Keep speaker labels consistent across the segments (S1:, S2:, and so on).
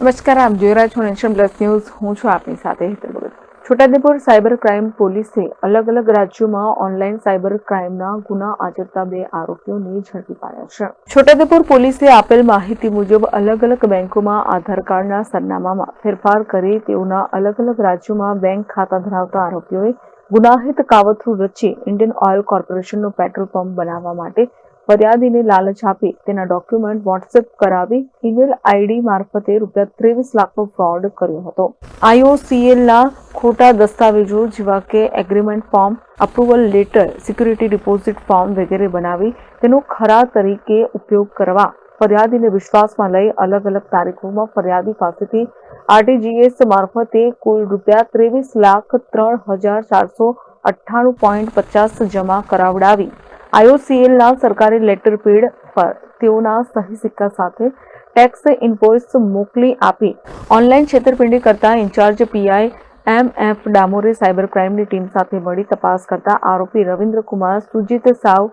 S1: નમસ્કાર, આપ જોઈ રહ્યા છો નેશન પ્લસ ન્યૂઝ. હું છું આપની સાથે હેતલ ભગત. છોટાઉદેપુર સાયબર ક્રાઇમ પોલીસે અલગ અલગ રાજ્યોમાં ઓનલાઈન સાયબર ક્રાઇમના ગુના આચરતા બે આરોપીઓને ઝડપી પાડ્યા છે. છોટાઉદેપુર પોલીસે આપેલ માહિતી મુજબ અલગ અલગ બેંકોમાં આધાર કાર્ડના સરનામામાં ફેરફાર કરી તેઓના અલગ અલગ રાજ્યોમાં બેંક ખાતા ધરાવતા આરોપીઓએ ગુનાહિત કાવતરું રચી ઇન્ડિયન ઓઇલ કોર્પોરેશનનો પેટ્રોલ પંપ બનાવવા માટે ફરિયાદીને લાલચ આપી તેના ડોક્યુમેન્ટ વોટ્સએપ કરાવી ઈમેલ આઈડી મારફતે રૂપિયા ત્રેવીસ લાખનો ફ્રોડ કર્યો હતો. આઈઓસીએલના ખોટા દસ્તાવેજો જેવા કે agreement form, approval letter, security deposit form વગેરે બનાવી તેનો ખરા તરીકે ઉપયોગ કરવા ફરિયાદીને વિશ્વાસમાં લઈ અલગ અલગ તારીખોમાં ફરિયાદી પાસેથી આરટીજીએસ મારફતે કુલ રૂપિયા ત્રેવીસ લાખ ત્રણ હજાર ચારસો અઠ્ઠાણું પોઈન્ટ પચાસ જમા કરાવડાવી આઈઓસીએલના સરકારી લેટર પેડ પર તેઓના સહી સિક્કા સાથે ટેક્સ ઇન્વોઇસ મોકલી આપી ઓનલાઈન છેતરપિંડી કરતા ઇન્ચાર્જ પીઆઈ એમ એફ ડામોરે સાયબર ક્રાઇમની ટીમ સાથે મળી તપાસ કરતા આરોપી રવિન્દ્ર કુમાર સુજીત સાવ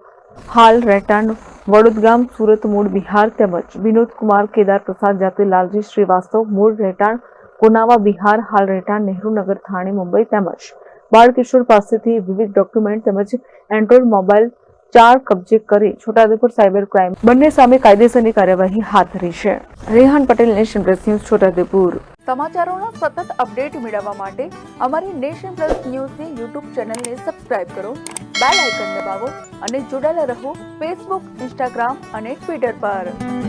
S1: હાલ રહેઠાણ વડોદગામ સુરત મૂળ બિહાર તેમજ વિનોદ કુમાર કેદાર પ્રસાદ જાતે લાલજી શ્રીવાસ્તવ મૂળ રહેઠાણ કોનાવા બિહાર હાલ રહેઠાણ નહેરુનગર થાણે મુંબઈ તેમજ બાળકિશોર પાસેથી વિવિધ ડોક્યુમેન્ટ તેમજ એન્ડ્રોઇડ મોબાઈલ ચાર કબજે કરી છોટાઉદેપુર સાયબર ક્રાઇમ બંને સામે કાયદેસરની કાર્યવાહી હાથ ધરી છે. Rehan Patel, nation press news, Chhota Udepur. સમાચારોના સતત અપડેટ મેળવવા માટે અમારી નેશન પ્લસ ન્યૂઝની યુટ્યુબ ચેનલને સબસ્ક્રાઇબ કરો, બેલ આઇકન દબાવો અને જોડાયેલા રહો ફેસબુક, ઇન્સ્ટાગ્રામ અને ટ્વિટર પર.